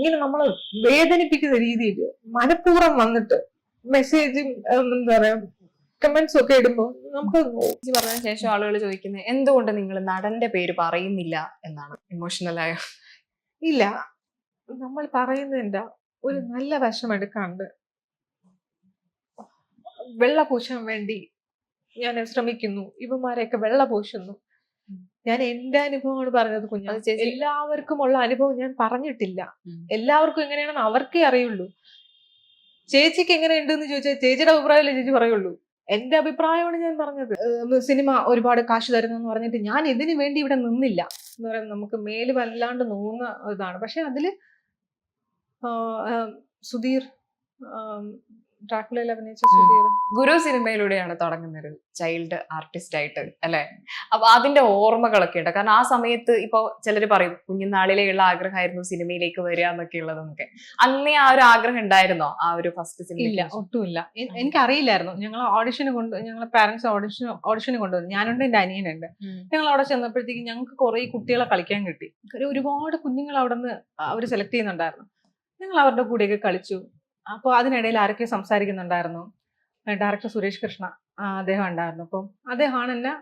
ഇങ്ങനെ നമ്മളെ വേദനിപ്പിക്കുന്ന രീതിയിൽ മനഃപൂർവം വന്നിട്ട് മെസ്സേജും എന്താ പറയാ കമന്റ്സ് ഒക്കെ ഇടുമ്പോ നമുക്ക് പറഞ്ഞ ശേഷം ആളുകൾ ചോദിക്കുന്നത് എന്തുകൊണ്ട് നിങ്ങൾ നടന്റെ പേര് പറയുന്നില്ല? എന്നാണ് ഇമോഷണലായ ഇല്ല. നമ്മൾ പറയുന്നതിന്റെ ഒരു നല്ല വശം എടുക്കാണ്ട് വെള്ള പൂശാൻ വേണ്ടി ഞാൻ ശ്രമിക്കുന്നു. ഇവന്മാരെയൊക്കെ വെള്ള പൂശുന്നു. ഞാൻ എന്റെ അനുഭവമാണ് പറഞ്ഞത് കുഞ്ഞു. എല്ലാവർക്കും ഉള്ള അനുഭവം ഞാൻ പറഞ്ഞിട്ടില്ല. എല്ലാവർക്കും എങ്ങനെയാണെന്ന് അവർക്കേ അറിയുള്ളൂ. ചേച്ചിക്ക് എങ്ങനെയുണ്ട് എന്ന് ചോദിച്ചാൽ ചേച്ചിയുടെ അഭിപ്രായമല്ലേ ചേച്ചി പറയുള്ളൂ. എന്റെ അഭിപ്രായമാണ് ഞാൻ പറഞ്ഞത്. സിനിമ ഒരുപാട് കാശ് തരുന്നു എന്ന് പറഞ്ഞിട്ട് ഞാൻ ഇതിനു വേണ്ടി ഇവിടെ നിന്നില്ല. എന്ന് പറയുന്നത് നമുക്ക് മേൽ വല്ലാണ്ട് നോങ്ങുന്ന ഇതാണ്. പക്ഷെ അതിൽ സുധീർ ഡ്രാക്കുളയിൽ അഭിനയിച്ച സുധീർ. ഗുരു സിനിമയിലൂടെയാണ് തുടങ്ങുന്നത് ഒരു ചൈൽഡ് ആർട്ടിസ്റ്റ് ആയിട്ട് അല്ലെ? അപ്പൊ അതിന്റെ ഓർമ്മകളൊക്കെ ഉണ്ട്. കാരണം ആ സമയത്ത് ഇപ്പൊ ചിലർ പറയും കുഞ്ഞുനാളിലെയുള്ള ആഗ്രഹമായിരുന്നു സിനിമയിലേക്ക് വരിക എന്നൊക്കെ ഉള്ളതെന്നൊക്കെ അന്നേ ആ ഒരു ആഗ്രഹം ഉണ്ടായിരുന്നോ? ആ ഒരു ഫസ്റ്റ് സിനിമ ഇല്ല ഒട്ടുമില്ല. എനിക്കറിയില്ലായിരുന്നു. എനിക്കറിയില്ല ഞങ്ങൾ ഓഡിഷന് കൊണ്ട് ഞങ്ങളെ പാരന്റ്സ് ഓഡിഷൻ ഓഡിഷന് കൊണ്ടുവന്നു. ഞാനുണ്ട് എന്റെ അനിയനുണ്ട്. ഞങ്ങൾ അവിടെ ചെന്നപ്പോഴത്തേക്ക് ഞങ്ങൾക്ക് കുറെ കുട്ടികളെ കളിക്കാൻ കിട്ടി. ഒരു ഒരുപാട് കുഞ്ഞുങ്ങൾ അവിടെ നിന്ന് അവർ സെലക്ട് ചെയ്യുന്നുണ്ടായിരുന്നു. ഞങ്ങൾ അവരുടെ കൂടെയൊക്കെ കളിച്ചു. അപ്പോൾ അതിനിടയിൽ ആരൊക്കെ സംസാരിക്കുന്നുണ്ടായിരുന്നു. ഡയറക്ടർ സുരേഷ് കൃഷ്ണ അദ്ദേഹം ഉണ്ടായിരുന്നു. അപ്പം അദ്ദേഹമാണ് എന്നെ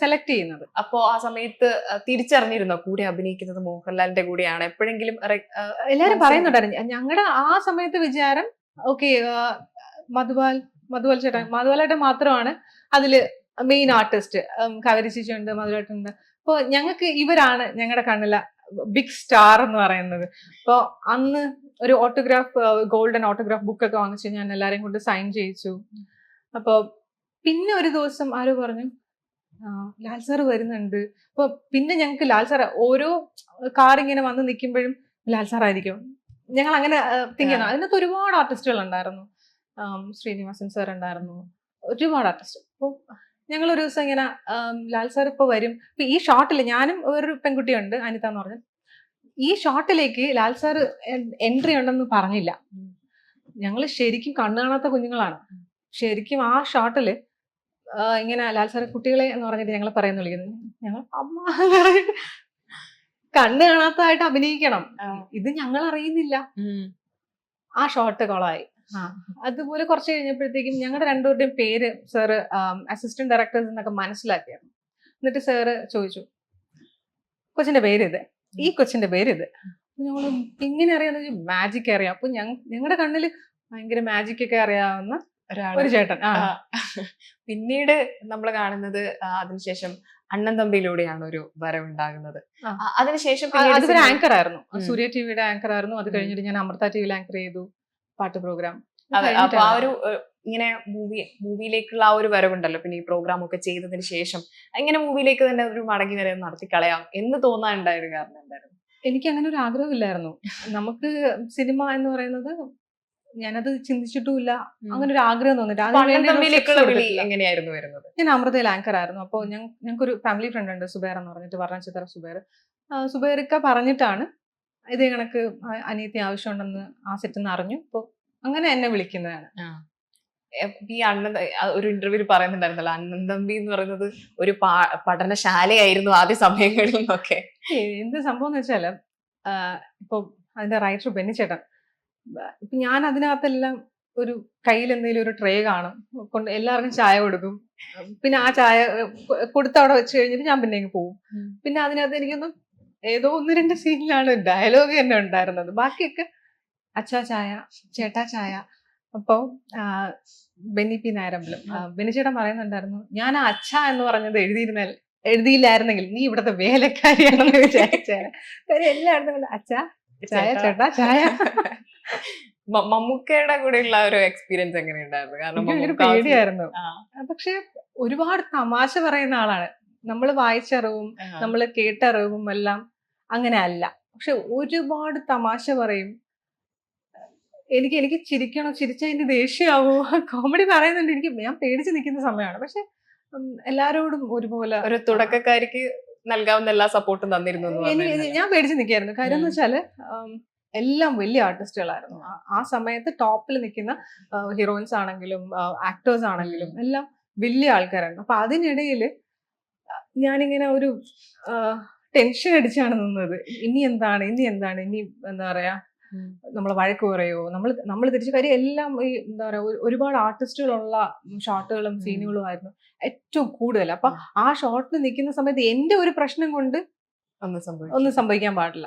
സെലക്ട് ചെയ്യുന്നത്. അപ്പോൾ ആ സമയത്ത് തിരിച്ചറിഞ്ഞിരുന്നോ? കൂടെ അഭിനയിക്കുന്നത് മോഹൻലാലിന്റെ കൂടെയാണ്. എപ്പോഴെങ്കിലും മനസ്സിലായി. പറയുന്നുണ്ടായിരുന്നു. ഞങ്ങളുടെ ആ സമയത്ത് വിചാരം ഓക്കെ മധുപാൽ മധുപാൽ ചേട്ടൻ മധുപാലേട്ടൻ മാത്രമാണ് അതിൽ മെയിൻ ആർട്ടിസ്റ്റ് കവരി ചേച്ചിയുണ്ട് മധുരേട്ടുണ്ട് അപ്പോൾ ഞങ്ങൾക്ക് ഇവരാണ് ഞങ്ങളുടെ കണ്ണില ബിഗ് സ്റ്റാർ എന്ന് പറയുന്നത്. അപ്പോൾ അന്ന് ഒരു ഓട്ടോഗ്രാഫ് ഗോൾഡൻ ഓട്ടോഗ്രാഫ് ബുക്ക് ഒക്കെ വാങ്ങിച്ച് ഞാൻ എല്ലാരെയും കൊണ്ട് സൈൻ ചെയ്യിച്ചു. അപ്പോൾ പിന്നെ ഒരു ദിവസം ആരോ പറഞ്ഞു ലാൽ സാർ വരുന്നുണ്ട്. അപ്പൊ പിന്നെ ഞങ്ങൾക്ക് ലാൽ സാർ ഓരോ കാർ ഇങ്ങനെ വന്ന് നിൽക്കുമ്പോഴും ലാൽ സാർ ആയിരിക്കും. ഞങ്ങൾ അങ്ങനെ തിങ്ക് ചെയ്യുന്നു അതിനകത്ത് ഒരുപാട് ആർട്ടിസ്റ്റുകൾ ഉണ്ടായിരുന്നു. ശ്രീനിവാസൻ സാർ ഉണ്ടായിരുന്നു. ഒരുപാട് ആർട്ടിസ്റ്റ് അപ്പോൾ ഞങ്ങൾ ഒരു ദിവസം ഇങ്ങനെ ലാൽ സാർ ഇപ്പൊ വരും. ഈ ഷോട്ടിൽ ഞാനും ഒരു പെൺകുട്ടിയുണ്ട് അനിത എന്ന് പറഞ്ഞു. ഈ ഷോട്ടിലേക്ക് ലാൽ സാർ എൻട്രി ഉണ്ടെന്ന് പറഞ്ഞില്ല. ഞങ്ങൾ ശരിക്കും കണ്ണു കാണാത്ത കുഞ്ഞുങ്ങളാണ്. ശരിക്കും ആ ഷോട്ടിൽ ഇങ്ങനെ ലാൽ സാർ കുട്ടികളെ എന്ന് പറഞ്ഞിട്ട് ഞങ്ങൾ പറയുന്നു വിളിക്കുന്നു. ഞങ്ങൾ അമ്മ. കണ്ണു കാണാത്തതായിട്ട് അഭിനയിക്കണം. ഇത് ഞങ്ങൾ അറിയുന്നില്ല. ആ ഷോട്ട് കൊളായി. അതുപോലെ കുറച്ച് കഴിഞ്ഞപ്പോഴത്തേക്കും ഞങ്ങളുടെ രണ്ടുപേരുടെയും പേര് സാറ് അസിസ്റ്റന്റ് ഡയറക്ടേഴ്സ് എന്നൊക്കെ മനസ്സിലാക്കിയായിരുന്നു എന്നിട്ട് സാറ് ചോദിച്ചു കൊച്ചിന്റെ പേര് ഇത്? ഈ കൊച്ചിന്റെ പേര് ഇത് ഞങ്ങൾ ഇങ്ങനെ അറിയാന്ന് മാജിക് അറിയാം. അപ്പൊ ഞങ്ങളുടെ കണ്ണിൽ ഭയങ്കര മാജിക് ഒക്കെ അറിയാവുന്ന ഒരു ചേട്ടൻ. പിന്നീട് നമ്മൾ കാണുന്നത് അതിനുശേഷം അണ്ണൻ തമ്പിയിലൂടെയാണ് ഒരു വരവുണ്ടാകുന്നത്. അതിനുശേഷം അതൊരു ആങ്കർ ആയിരുന്നു. സൂര്യ ടിവിയുടെ ആങ്കർ ആയിരുന്നു. അത് കഴിഞ്ഞിട്ട് ഞാൻ അമൃത ടിവിയിൽ ആങ്കർ ചെയ്തു. പാട്ട് പ്രോഗ്രാം അതെ അപ്പൊ ആ ഒരു ഇങ്ങനെ മൂവി മൂവിയിലേക്കുള്ള ആ ഒരു വരവുണ്ടല്ലോ. പിന്നെ ഈ പ്രോഗ്രാം ഒക്കെ ചെയ്തതിന് ശേഷം ഇങ്ങനെ മൂവിയിലേക്ക് തന്നെ ഒരു മടങ്ങി വരവ് നടത്തി കളയാം എന്ന് തോന്നാനുണ്ടായൊരു കാരണം എന്തായിരുന്നു? എനിക്ക് അങ്ങനെ ഒരു ആഗ്രഹമില്ലായിരുന്നു നമുക്ക് സിനിമ എന്ന് പറയുന്നത് ഞാനത് ചിന്തിച്ചിട്ടുമില്ല. അങ്ങനെ ഒരു ആഗ്രഹം തോന്നിട്ട്. എങ്ങനെയായിരുന്നു വരുന്നത്? ഞാൻ അമൃതയിൽ ആങ്കർ ആയിരുന്നു. അപ്പോൾ ഞങ്ങൾക്ക് ഒരു ഫാമിലി ഫ്രണ്ട് ഉണ്ട് സുബേർ എന്ന് പറഞ്ഞിട്ട് പറഞ്ഞ ചിത്ര സുബേർ. സുബേർക്ക പറഞ്ഞിട്ടാണ് ഇതേ കണക്ക് അനിയത്തി ആവശ്യമുണ്ടെന്ന് ആ സെറ്റ് നിന്ന് അറിഞ്ഞു. അപ്പോൾ അങ്ങനെ എന്നെ വിളിക്കുന്നതാണ്. ഈ അണ്ണൻ ത- ഒരു ഇന്റർവ്യൂവിൽ പറയുന്നുണ്ടായിരുന്നല്ലോ അണ്ണൻ തമ്പി എന്ന് പറയുന്നത് ഒരു പഠനശാലയായിരുന്നു ആദ്യ സമയങ്ങളിൽ നിന്നൊക്കെ എന്ത് സംഭവം എന്ന് വെച്ചാൽ ഇപ്പൊ അതിന്റെ റൈറ്റർ ബെന്നിച്ചേട്ടൻ ഇപ്പൊ ഞാൻ അതിനകത്തെല്ലാം ഒരു കയ്യിൽ എന്തെങ്കിലും ഒരു ട്രേ കാണും കൊണ്ട് എല്ലാവർക്കും ചായ കൊടുക്കും പിന്നെ ആ ചായ കൊടുത്ത അവിടെ വെച്ച് കഴിഞ്ഞിട്ട് ഞാൻ പിന്നെ പോവും. പോകും. പിന്നെ അതിനകത്ത് എനിക്കൊന്നും ഏതോ ഒന്ന് രണ്ട് സീനിലാണ് ഡയലോഗ് തന്നെ ഉണ്ടായിരുന്നത്. ബാക്കിയൊക്കെ അച്ഛാ ചായ ചേട്ടാ ചായ അപ്പോ ബെന്നി പി നായരമ്പലം. ബെനിച്ചേട്ടൻ പറയുന്നുണ്ടായിരുന്നു ഞാൻ ആ അച്ഛ എന്ന് പറഞ്ഞത് എഴുതിയിരുന്നാൽ എഴുതിയില്ലായിരുന്നെങ്കിൽ നീ ഇവിടത്തെ വേലക്കാരിയാണെന്ന് വിചാരിച്ചേനെ. എല്ലായിടത്തും അച്ഛ ചായ ചേട്ടാ ചായ. മമ്മൂക്കയുടെ കൂടെയുള്ള ഉള്ള ഒരു എക്സ്പീരിയൻസ് കാരണം ഭയങ്കര മമ്മൂക്ക ആ- പേടിയായിരുന്നു. പക്ഷെ ഒരുപാട് തമാശ പറയുന്ന ആളാണ്. നമ്മൾ വായിച്ചറിവും. നമ്മൾ കേട്ടറിവും എല്ലാം അങ്ങനെ അല്ല. പക്ഷെ ഒരുപാട് തമാശ പറയും. എനിക്ക് എനിക്ക് ചിരിക്കണോ? ചിരിച്ചാൽ എനിക്ക് ദേഷ്യമാവോ കോമഡി പറയുന്നുണ്ട്. എനിക്ക് ഞാൻ പേടിച്ച് നിൽക്കുന്ന സമയമാണ്. പക്ഷെ എല്ലാരോടും ഒരുപോലെ ഒരു തുടക്കക്കാരിക്ക് നൽകാവുന്ന എല്ലാ സപ്പോർട്ടും തന്നിരുന്നു. ഞാൻ പേടിച്ച് നിൽക്കായിരുന്നു കാര്യം എന്ന് വെച്ചാൽ എല്ലാം വലിയ ആർട്ടിസ്റ്റുകളായിരുന്നു. ആ- ആ സമയത്ത് ടോപ്പിൽ നിൽക്കുന്ന ഹീറോയിൻസ് ആണെങ്കിലും ആക്ടേഴ്സ് ആണെങ്കിലും എല്ലാം വലിയ ആൾക്കാരായിരുന്നു. അപ്പൊ അതിനിടയിൽ ഞാനിങ്ങനെ ഒരു ടെൻഷൻ അടിച്ചാണ് നിന്നത്. ഇനി എന്താണ്? ഇനി എന്താണ്? ഇനി എന്താ പറയാ? നമ്മൾ വഴക്ക് പറയോ നമ്മൾ നമ്മൾ തിരിച്ചു കാര്യം എല്ലാം ഈ എന്താ പറയാ ഒരുപാട് ആർട്ടിസ്റ്റുകളുള്ള ഷോട്ടുകളും. സീനുകളും ആയിരുന്നു ഏറ്റവും കൂടുതൽ. അപ്പൊ ആ ഷോട്ടിൽ നിൽക്കുന്ന സമയത്ത് എന്റെ ഒരു പ്രശ്നം കൊണ്ട് ഒന്നും സംഭവിക്കും ഒന്നും സംഭവിക്കാൻ പാടില്ല.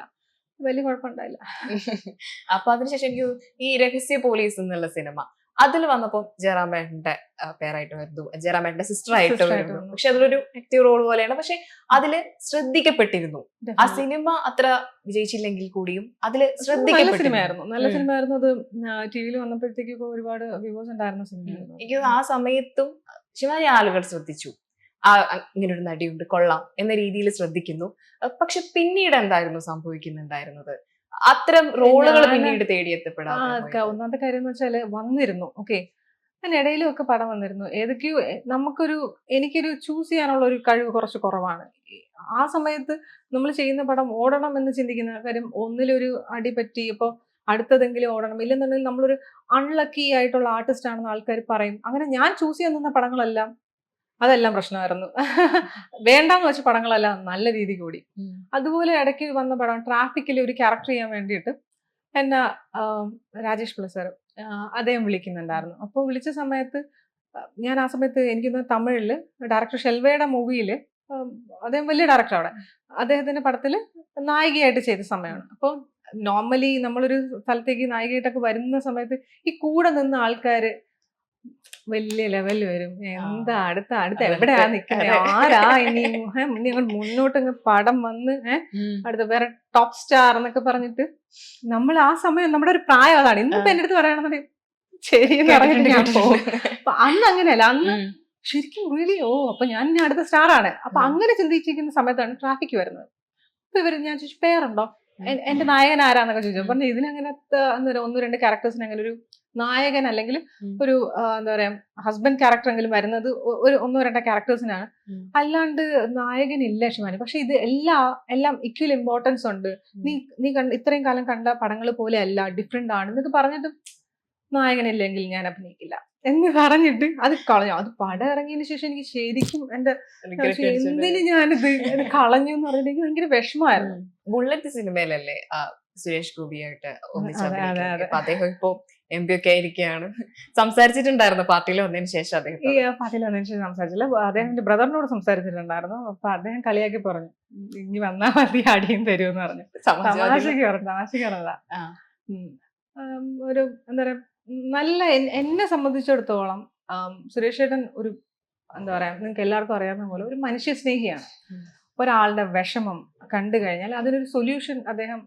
വലിയ കുഴപ്പമുണ്ടായില്ല. അപ്പൊ അതിനുശേഷം എനിക്ക് ഈ രഹസ്യ പോലീസ് എന്നുള്ള സിനിമ. അതിൽ വന്നപ്പോൾ ജയറാമേട്ടന്റെ പേരായിട്ട് വരുന്നു. ജയറാമേട്ടന്റെ സിസ്റ്റർ ആയിട്ട് വരുന്നു. പക്ഷെ അതിലൊരു ആക്റ്റീവ് റോൾ പോലെയാണ്. പക്ഷെ അതിൽ ശ്രദ്ധിക്കപ്പെട്ടിരുന്നു. ആ സിനിമ അത്ര വിജയിച്ചില്ലെങ്കിൽ കൂടിയും അതിൽ സിനിമയായിരുന്നു. നല്ല. സിനിമയായിരുന്നു. അത് ടി വിയിൽ ഒരുപാട് വ്യൂവേഴ്സ് ഉണ്ടായിരുന്ന സിനിമ സിനിമയായിരുന്നു. എനിക്ക് ആ സമയത്തും ശിവാനി ആളുകൾ ശ്രദ്ധിച്ചു. ആ ഇങ്ങനൊരു ഇങ്ങനെ ഒരു നടിയുണ്ട് കൊള്ളാം എന്ന രീതിയിൽ ശ്രദ്ധിക്കുന്നു. പക്ഷെ പിന്നീട് എന്തായിരുന്നു സംഭവിക്കുന്നുണ്ടായിരുന്നത്? അത്തരം റോളുകൾ പിന്നീട് തേടിയെത്തപ്പെടാം ഒന്നാമത്തെ കാര്യം എന്ന് വെച്ചാൽ വന്നിരുന്നു. ഓക്കെ. അതിനിടയിലും ഒക്കെ പടം വന്നിരുന്നു. ഏതൊക്കെയോ നമുക്കൊരു എനിക്കൊരു ചൂസ് ചെയ്യാനുള്ള ഒരു കഴിവ് കുറച്ച് കുറവാണ്. ആ സമയത്ത് നമ്മൾ ചെയ്യുന്ന പടം ഓടണം എന്ന് ചിന്തിക്കുന്ന കാര്യം ഒന്നിലൊരു അടി പറ്റി ഇപ്പോൾ അടുത്തതെങ്കിലും ഓടണം. ഇല്ലെന്നുണ്ടെങ്കിൽ നമ്മളൊരു അൺലക്കി ആയിട്ടുള്ള ആർട്ടിസ്റ്റ് ആണെന്ന് ആൾക്കാർ പറയും. അങ്ങനെ ഞാൻ ചൂസ് ചെയ്യാൻ നിന്ന പടങ്ങളെല്ലാം അതെല്ലാം പ്രശ്നമായിരുന്നു. വേണ്ടാന്ന് വെച്ച പടങ്ങളെല്ലാം നല്ല രീതി കൂടി. അതുപോലെ ഇടയ്ക്ക് വന്ന പടം ട്രാഫിക്കിൽ ഒരു ക്യാരക്ടർ ചെയ്യാൻ വേണ്ടിയിട്ട് എന്നെ രാജേഷ് പിള്ള സാർ അദ്ദേഹം വിളിക്കുന്നുണ്ടായിരുന്നു. അപ്പോൾ വിളിച്ച സമയത്ത് ഞാൻ ആ സമയത്ത് എനിക്കൊന്ന് തമിഴിൽ ഡയറക്ടർ ഷെൽവയുടെ മൂവിയിൽ അദ്ദേഹം വലിയ ഡയറക്ടർ അവിടെ. അദ്ദേഹത്തിന്റെ പടത്തിൽ നായികയായിട്ട് ചെയ്ത സമയമാണ്. അപ്പോൾ നോർമലി നമ്മളൊരു സ്ഥലത്തേക്ക് നായികയായിട്ടൊക്കെ വരുന്ന സമയത്ത് ഈ കൂടെ നിന്ന ആൾക്കാര് വലിയ ലെവലിൽ വരും. എന്താ അടുത്ത അടുത്ത എവിടെയാ നിക്കുന്നത് ആരാ ഇനി? നിങ്ങൾ മുന്നോട്ട് പടം വന്ന് അടുത്ത വേറെ ടോപ്പ് സ്റ്റാർ എന്നൊക്കെ പറഞ്ഞിട്ട് നമ്മൾ ആ സമയം നമ്മുടെ ഒരു പ്രായം അതാണ്. ഇന്നിപ്പോ. എന്റെ അടുത്ത് പറയണമെന്നുണ്ടെങ്കിൽ ശരി എന്ന് പറഞ്ഞിട്ട് ഞാൻ പോകും അന്ന് അങ്ങനെയല്ല അന്ന് ശരിക്കും റിയലി ഓ അപ്പൊ ഞാൻ ഇനി അടുത്ത സ്റ്റാർ ആണ്. അപ്പൊ അങ്ങനെ ചിന്തിച്ചിരിക്കുന്ന സമയത്താണ് ട്രാഫിക് വരുന്നത്. അപ്പൊ ഇവർ ഞാൻ ചോദിച്ചു പേരുണ്ടോ? എന്റെ നായകൻ ആരാന്നൊക്കെ ചോദിച്ചു. പറഞ്ഞു ഇതിനങ്ങനത്തെ ഒന്ന് രണ്ട് ക്യാരക്ടേഴ്സിന് അങ്ങനെ ഒരു നായകൻ അല്ലെങ്കിൽ ഒരു എന്താ പറയാ ഹസ്ബൻഡ് ക്യാരക്ടർ എങ്കിലും വരുന്നത് ഒരു ഒന്നോ രണ്ടോ ക്യാരക്ടേഴ്സിനാണ്. അല്ലാണ്ട് നായകൻ ഇല്ല ഷിമാനി. പക്ഷെ ഇത് എല്ലാ എല്ലാം ഇക്വൽ ഇമ്പോർട്ടൻസ് ഉണ്ട്. നീ നീ കണ്ട ഇത്രയും കാലം കണ്ട പടങ്ങൾ പോലെ അല്ല ഡിഫറെന്റ് ആണ് എന്നൊക്കെ പറഞ്ഞിട്ട് നായകനില്ലെങ്കിൽ ഞാൻ അഭിനയിക്കില്ല എന്ന് പറഞ്ഞിട്ട് അത് കളഞ്ഞു. അത് പടം ഇറങ്ങിയതിന് ശേഷം എനിക്ക് ശരിക്കും എന്റെ എന്തിന് ഞാനിത് കളഞ്ഞു എന്ന് പറഞ്ഞിട്ട് എനിക്ക് ഭയങ്കര വിഷമമായിരുന്നു. ബുള്ളറ്റ് സിനിമയിലല്ലേ സുരേഷ് ഗോപിയായിട്ട്. അദ്ദേഹം ഇപ്പോ എം പി ഒക്കെ ആയിരിക്കുകയാണ് സംസാരിച്ചിട്ടുണ്ടായിരുന്നു പാർട്ടിയിൽ വന്നതിന് ശേഷം അദ്ദേഹം. ഈ പാർട്ടിയിൽ വന്നതിന് ശേഷം സംസാരിച്ചില്ല. അദ്ദേഹം എന്റെ ബ്രദറിനോട് സംസാരിച്ചിട്ടുണ്ടായിരുന്നു. അപ്പൊ അദ്ദേഹം കളിയാക്കി പറഞ്ഞു. ഇനി വന്നാ മതി അടിയും തരുമെന്ന് പറഞ്ഞു. തമാശക്ക് പറഞ്ഞു തമാശക്ക് പറഞ്ഞതാ. ഒരു എന്താ പറയാ നല്ല എന്നെ സംബന്ധിച്ചിടത്തോളം സുരേഷ് ഏട്ടൻ ഒരു എന്താ പറയാ നിങ്ങൾക്ക് എല്ലാവർക്കും അറിയാവുന്ന പോലെ ഒരു മനുഷ്യ സ്നേഹിയാണ് ഒരാളുടെ വിഷമം കണ്ടു കഴിഞ്ഞാൽ അതിനൊരു സൊല്യൂഷൻ അദ്ദേഹം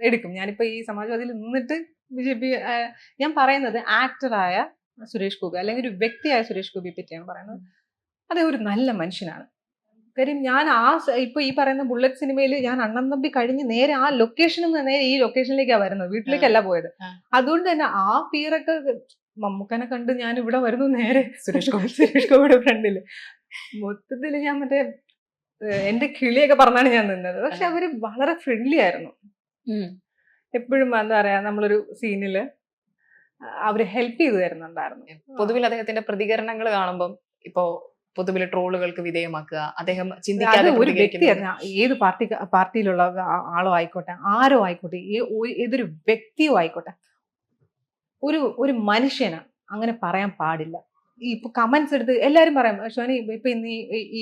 എടുക്കും. ഞാനിപ്പോ ഈ സമാജ്വാദിയിൽ നിന്നിട്ട് ബി ഞാൻ പറയുന്നത് ആക്ടറായ സുരേഷ് ഗോപി അല്ലെങ്കിൽ ഒരു വ്യക്തിയായ സുരേഷ് ഗോപിയെ പറ്റിയാണ് പറയുന്നത്. അദ്ദേഹം ഒരു നല്ല മനുഷ്യനാണ്. കാര്യം ഞാൻ ആ ഇപ്പൊ ഈ പറയുന്ന ബുള്ളറ്റ് സിനിമയിൽ ഞാൻ അണ്ണൻ തമ്പി കഴിഞ്ഞ് നേരെ ആ ലൊക്കേഷനിൽ നിന്ന് നേരെ ഈ ലൊക്കേഷനിലേക്കാണ് വരുന്നത്. വീട്ടിലേക്കല്ല പോയത്. അതുകൊണ്ട് തന്നെ ആ ഫീറൊക്കെ മമ്മൂക്കനെ കണ്ട് ഞാൻ ഇവിടെ വരുന്നു നേരെ സുരേഷ് ഗോപി. സുരേഷ് ഗോപിയുടെ ഫ്രണ്ടിൽ. മൊത്തത്തിൽ ഞാൻ മറ്റേ എന്റെ കിളിയൊക്കെ പറഞ്ഞാണ് ഞാൻ നിന്നത്. പക്ഷെ അവർ വളരെ ഫ്രണ്ട്ലി ആയിരുന്നു. എപ്പോഴും എന്താ പറയാ നമ്മളൊരു സീനിൽ അവർ ഹെൽപ്പ് ചെയ്തു തരുന്നുണ്ടായിരുന്നു. പൊതുവിൽ അദ്ദേഹത്തിന്റെ പ്രതികരണങ്ങൾ കാണുമ്പോൾ ഇപ്പോ പൊതുവിലെ ട്രോളുകൾക്ക് വിധേയമാക്കുക അദ്ദേഹം ചിന്തിക്കാതെ ഒരു വ്യക്തി. ഏത് പാർട്ടി പാർട്ടിയിലുള്ള ആളോ ആയിക്കോട്ടെ ആരോ ആയിക്കോട്ടെ ഏതൊരു വ്യക്തിയോ ആയിക്കോട്ടെ ഒരു ഒരു മനുഷ്യന് അങ്ങനെ പറയാൻ പാടില്ല. ഇപ്പൊ കമന്റ്സ് എടുത്ത് എല്ലാരും പറയാം ഷോനി ഇപ്പൊ ഇന്ന്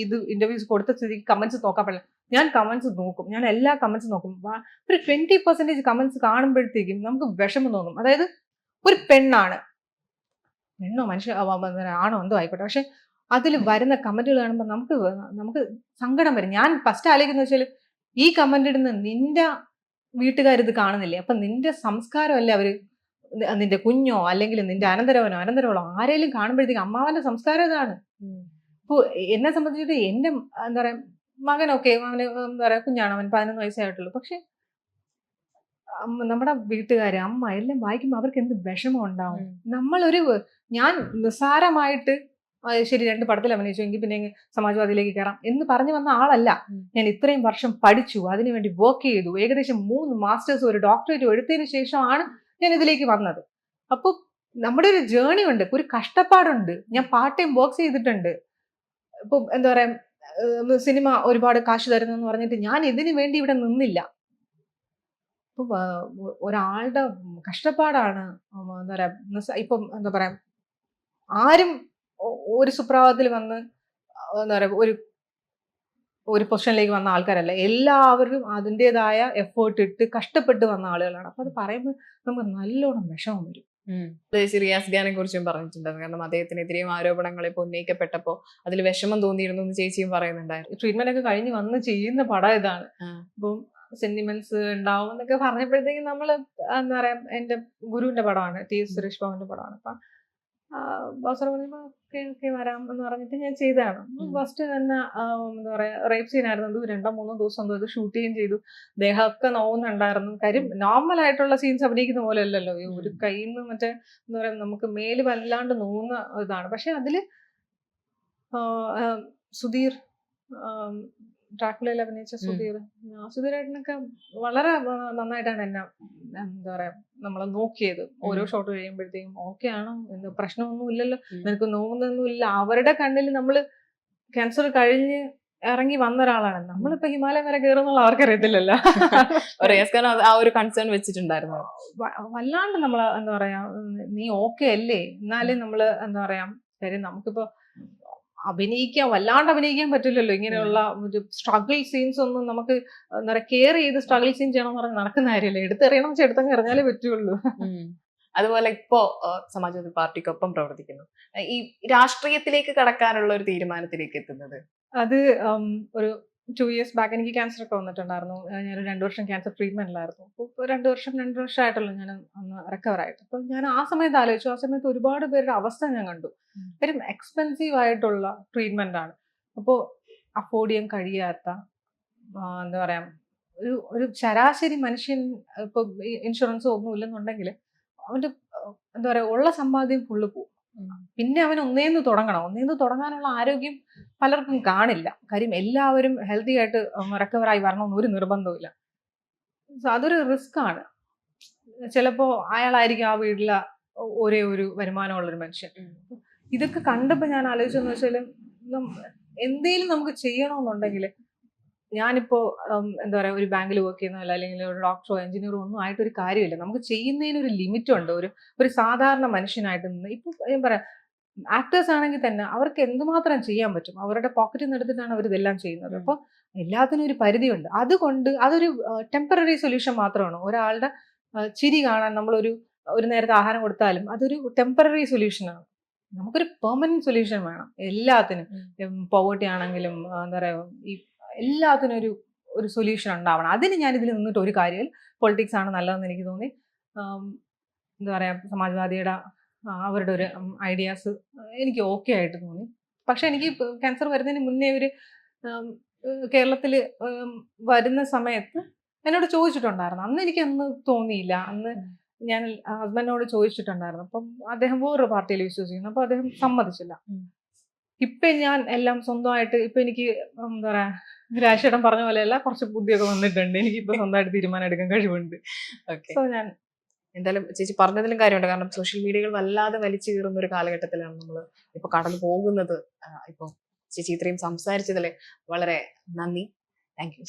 ഇത് ഇന്റർവ്യൂസ് കൊടുത്ത സ്ഥിതിക്ക് കമന്റ്സ് നോക്കാൻ പറ്റില്ല. ഞാൻ കമന്റ്സ് നോക്കും. ഞാൻ എല്ലാ കമന്റ്സ് നോക്കും. ഒരു ട്വന്റി പെർസെന്റേജ് കമന്റ്സ് കാണുമ്പോഴത്തേക്കും നമുക്ക് വിഷമം തോന്നും. അതായത് ഒരു പെണ്ണാണ്. പെണ്ണോ മനുഷ്യ ആണോ എന്തോ ആയിക്കോട്ടെ. പക്ഷെ അതിൽ വരുന്ന കമന്റുകൾ കാണുമ്പോൾ നമുക്ക് നമുക്ക് സങ്കടം വരും. ഞാൻ ഫസ്റ്റ് ആലോചിക്കുന്ന വെച്ചാൽ ഈ കമന്റ് ഇടുന്ന നിന്റെ വീട്ടുകാർ ഇത് കാണുന്നില്ലേ? അപ്പൊ നിന്റെ സംസ്കാരമല്ലേ അവർ നിന്റെ കുഞ്ഞോ അല്ലെങ്കിൽ നിന്റെ അനന്തരവനോ അനന്തരവളോ ആരെങ്കിലും കാണുമ്പോഴത്തേക്ക് അമ്മാവന്റെ സംസ്കാരം ഇതാണ്. ഇപ്പോൾ എന്നെ സംബന്ധിച്ചിട്ട് എന്റെ എന്താ പറയാ മകനൊക്കെ അവന് എന്താ പറയാ കുഞ്ഞാണ് അവൻ പതിനൊന്ന് വയസ്സേ ആയിട്ടുള്ളൂ. പക്ഷെ നമ്മുടെ വീട്ടുകാർ അമ്മ എല്ലാം വായിക്കുമ്പോൾ അവർക്ക് എന്ത് വിഷമം ഉണ്ടാവും. നമ്മളൊരു ഞാൻ നിസ്സാരമായിട്ട് ശരി രണ്ട് പടത്തിൽ അഭിനയിച്ചു എങ്കിൽ പിന്നെ സമാജ്വാദിയിലേക്ക് കയറാം എന്ന് പറഞ്ഞു വന്ന ആളല്ല. ഞാൻ ഇത്രയും വർഷം പഠിച്ചു അതിനുവേണ്ടി വർക്ക് ചെയ്തു. ഏകദേശം മൂന്ന് മാസ്റ്റേഴ്സ് ഒരു ഡോക്ടറേറ്റ് എടുത്തതിന് ശേഷമാണ് ഞാൻ ഇതിലേക്ക് വന്നത്. അപ്പോൾ നമ്മുടെ ഒരു ജേണി ഉണ്ട്. ഒരു കഷ്ടപ്പാടുണ്ട്. ഞാൻ പാർട്ട് ടൈം വർക്ക് ചെയ്തിട്ടുണ്ട്. ഇപ്പൊ എന്താ പറയാ സിനിമ ഒരുപാട് കാശ് തരുന്നെന്ന് പറഞ്ഞിട്ട് ഞാൻ ഇതിനു വേണ്ടി ഇവിടെ നിന്നില്ല. ഇപ്പൊ ഒരാളുടെ കഷ്ടപ്പാടാണ് എന്താ പറയാ ഇപ്പം എന്താ പറയാ ആരും ഒരു സുപ്രഭാതത്തിൽ വന്ന് എന്താ പറയാ ഒരു ഒരു പൊസിഷനിലേക്ക് വന്ന ആൾക്കാരല്ല. എല്ലാവരും അതിന്റെതായ എഫേർട്ട് ഇട്ട് കഷ്ടപ്പെട്ട് വന്ന ആളുകളാണ്. അപ്പൊ അത് പറയുമ്പോൾ നമുക്ക് നല്ലോണം വിഷമം വരും. റിയാസ് ഖാനെ കുറിച്ചും പറഞ്ഞിട്ടുണ്ടായിരുന്നു. കാരണം അദ്ദേഹത്തിനെതിരെയും ആരോപണങ്ങൾ ഇപ്പോൾ ഉന്നയിക്കപ്പെട്ടപ്പോ അതിൽ വിഷമം തോന്നിയിരുന്നു എന്ന് ചേച്ചിയും പറയുന്നുണ്ടായിരുന്നു. ട്രീറ്റ്മെന്റ് ഒക്കെ കഴിഞ്ഞ് വന്ന് ചെയ്യുന്ന പടം ഇതാണ്. അപ്പം സെന്റിമെന്റ്സ് ഉണ്ടാവും എന്നൊക്കെ പറഞ്ഞപ്പോഴത്തേക്കും നമ്മൾ എന്താ പറയാ എന്റെ ഗുരുവിന്റെ പടമാണ് ടി. എസ് സുരേഷ് ബാബുവിന്റെ പടമാണ്. അപ്പൊ ബോസർ പറഞ്ഞപ്പോ ഓക്കെ ഓക്കെ വരാം എന്ന് പറഞ്ഞിട്ട് ഞാൻ ചെയ്തതാണ്. ഫസ്റ്റ് തന്നെ എന്താ പറയാ റേപ്പ് സീൻ ആയിരുന്നു. അത് രണ്ടോ മൂന്നോ ദിവസം എന്തോ ഇത് ഷൂട്ട് ചെയ്യുകയും ചെയ്തു. ദേഹമൊക്കെ നോവുന്നുണ്ടായിരുന്നു. കാര്യം നോർമൽ ആയിട്ടുള്ള സീൻസ് അഭിനയിക്കുന്ന പോലെ അല്ലല്ലോ ഈ ഒരു. കയ്യിൽ നിന്ന് മറ്റേ എന്താ പറയാ നമുക്ക് മേൽ വല്ലാണ്ട് നോവുന്ന ഇതാണ്. പക്ഷെ അതിൽ സുധീർ ഡ്രാക്കുളയിൽ അഭിനയിച്ച സുധീർ. സുധീരേട്ടനൊക്കെ വളരെ നന്നായിട്ടാണ് എന്നെ എന്താ പറയാ നമ്മളെ നോക്കിയത്. ഓരോ. ഷോട്ട് കഴിയുമ്പോഴത്തേക്കും ഓക്കെ ആണോ എന്ത് പ്രശ്നമൊന്നും ഇല്ലല്ലോ. നിനക്ക് നോവുന്നൊന്നും ഇല്ല. അവരുടെ കണ്ണിൽ നമ്മൾ ക്യാൻസർ കഴിഞ്ഞ് ഇറങ്ങി വന്ന ഒരാളാണ്. നമ്മളിപ്പോ ഹിമാലയം വരെ കയറുന്നുള്ള അവർക്കറിയത്തില്ലല്ലോ ആ ഒരു കൺസേൺ വെച്ചിട്ടുണ്ടായിരുന്നു. വല്ലാണ്ട് നമ്മൾ എന്താ പറയാ നീ ഓക്കെ അല്ലേ? എന്നാലേ നമ്മൾ എന്താ പറയാ കാര്യം നമുക്കിപ്പോ അഭിനയിക്കാൻ വല്ലാണ്ട് അഭിനയിക്കാൻ പറ്റില്ലല്ലോ ഇങ്ങനെയുള്ള ഒരു സ്ട്രഗിൾ സീൻസ് ഒന്നും നമുക്ക് എന്താ പറയുക കെയർ ചെയ്ത് സ്ട്രഗിൾ സീൻ ചെയ്യണമെന്ന് പറഞ്ഞാൽ നടക്കുന്ന കാര്യമല്ലേ? എടുത്തെറിയണം വെച്ചാൽ എടുത്തങ്ങ് എറിഞ്ഞാലേ പറ്റുള്ളൂ. അതുപോലെ ഇപ്പോ സമാജ്വാദി പാർട്ടിക്കൊപ്പം പ്രവർത്തിക്കുന്നു. ഈ രാഷ്ട്രീയത്തിലേക്ക് കടക്കാനുള്ള ഒരു തീരുമാനത്തിലേക്ക് എത്തുന്നത്? അത് ഒരു ടു ഇയേഴ്സ് ബാക്ക് എനിക്ക് ക്യാൻസർ ഒക്കെ വന്നിട്ടുണ്ടായിരുന്നു. ഞാൻ രണ്ട് വർഷം ക്യാൻസർ ട്രീറ്റ്മെന്റിലായിരുന്നു അപ്പോൾ രണ്ട് വർഷം രണ്ടു വർഷമായിട്ടുള്ളൂ ഞാൻ അന്ന് റിക്കവർ ആയിട്ട്. അപ്പം ഞാൻ ആ സമയത്ത് ആലോചിച്ചു. ആ സമയത്ത് ഒരുപാട് പേരുടെ അവസ്ഥ ഞാൻ കണ്ടു. വെറും എക്സ്പെൻസീവ് ആയിട്ടുള്ള ട്രീറ്റ്മെന്റ് ആണ്. അപ്പോൾ അഫോർഡ് ചെയ്യാൻ കഴിയാത്ത എന്താ പറയാ ഒരു ഒരു ശരാശരി മനുഷ്യൻ ഇപ്പൊ ഇൻഷുറൻസോ ഒന്നും ഇല്ലെന്നുണ്ടെങ്കിൽ അവന്റെ എന്താ പറയാ ഉള്ള സമ്പാദ്യം ഫുള്ള് പോകും പിന്നെ അവൻ ഒന്നേന്ന് തുടങ്ങണം. ഒന്നേന്ന് തുടങ്ങാനുള്ള ആരോഗ്യം പലർക്കും കാണില്ല. കാര്യം എല്ലാവരും ഹെൽത്തി ആയിട്ട് റെക്കവറായി വരണമെന്ന് ഒരു നിർബന്ധമില്ല സോ അതൊരു റിസ്ക് ആണ്. ചിലപ്പോ അയാളായിരിക്കും ആ വീട്ടിലെ ഒരേ ഒരു വരുമാനമുള്ളൊരു മനുഷ്യൻ. ഇതൊക്കെ കണ്ടപ്പോ ഞാൻ ആലോചിച്ചെന്ന് വെച്ചാൽ എന്തേലും നമുക്ക് ചെയ്യണമെന്നുണ്ടെങ്കിൽ ഞാനിപ്പോ എന്താ പറയാ ഒരു ബാങ്കിൽ വർക്ക് ചെയ്യുന്നതല്ല അല്ലെങ്കിൽ ഒരു ഡോക്ടറോ എഞ്ചിനീയറോ ഒന്നും ആയിട്ടൊരു കാര്യമില്ല. നമുക്ക് ചെയ്യുന്നതിന് ഒരു ലിമിറ്റ് ഉണ്ട്. ഒരു ഒരു സാധാരണ മനുഷ്യനായിട്ട് നിന്ന് ഇപ്പൊ ഞാൻ പറയാം ആക്ടേഴ്സ് ആണെങ്കിൽ തന്നെ അവർക്ക് എന്തുമാത്രം ചെയ്യാൻ പറ്റും? അവരുടെ പോക്കറ്റിൽ നിന്ന് എടുത്തിട്ടാണ് അവർ ഇതെല്ലാം ചെയ്യുന്നത്. അപ്പോൾ എല്ലാത്തിനും ഒരു പരിധിയുണ്ട്. അതുകൊണ്ട് അതൊരു ടെമ്പററി സൊല്യൂഷൻ മാത്രമാണ്. ഒരാളുടെ ചിരി കാണാൻ നമ്മളൊരു ഒരു നേരത്തെ ആഹാരം കൊടുത്താലും അതൊരു ടെമ്പററി സൊല്യൂഷനാണ് നമുക്കൊരു പെർമനന്റ് സൊല്യൂഷൻ വേണം. എല്ലാത്തിനും. പോവർട്ടി ആണെങ്കിലും എന്താ പറയാ ഈ എല്ലാത്തിനും ഒരു ഒരു സൊല്യൂഷൻ ഉണ്ടാവണം. അതിന് ഞാൻ ഇതിൽ നിന്നിട്ട് ഒരു കാര്യം പൊളിറ്റിക്സ് ആണ് നല്ലതെന്ന് എനിക്ക് തോന്നി. എന്താ പറയാ സമാജ്വാദിയുടെ അവരുടെ ഒരു ഐഡിയാസ് എനിക്ക് ഓക്കെ ആയിട്ട് തോന്നി. പക്ഷെ എനിക്ക് ക്യാൻസർ വരുന്നതിന് മുന്നേ ഒരു കേരളത്തിൽ വരുന്ന സമയത്ത് എന്നോട് ചോദിച്ചിട്ടുണ്ടായിരുന്നു. അന്ന് എനിക്ക് അന്ന് തോന്നിയില്ല. അന്ന് ഞാൻ ഹസ്ബൻഡിനോട് ചോദിച്ചിട്ടുണ്ടായിരുന്നു. അപ്പം അദ്ദേഹം വേറൊരു പാർട്ടിയിൽ വിശ്വസിക്കുന്നു അപ്പൊ അദ്ദേഹം സമ്മതിച്ചില്ല. ഇപ്പം ഞാൻ എല്ലാം സ്വന്തമായിട്ട് ഇപ്പൊ എനിക്ക് എന്താ പറയുക രാജേട്ടൻ പറഞ്ഞ പോലെയല്ല കുറച്ച് ബുദ്ധിയൊക്കെ വന്നിട്ടുണ്ട്. എനിക്ക് ഇപ്പൊ സ്വന്തമായിട്ട് തീരുമാനം എടുക്കാൻ കഴിവുണ്ട്. ഓക്കെ സോ ഞാൻ എന്തായാലും ചേച്ചി പറഞ്ഞതിലും കാര്യമുണ്ട്. കാരണം സോഷ്യൽ മീഡിയകൾ വല്ലാതെ വലിച്ചു കീറുന്ന ഒരു കാലഘട്ടത്തിലാണ് നമ്മൾ ഇപ്പൊ കടന്നു പോകുന്നത്. ഇപ്പൊ ചേച്ചി ഇത്രയും സംസാരിച്ചതിൽ വളരെ നന്ദി. Thank you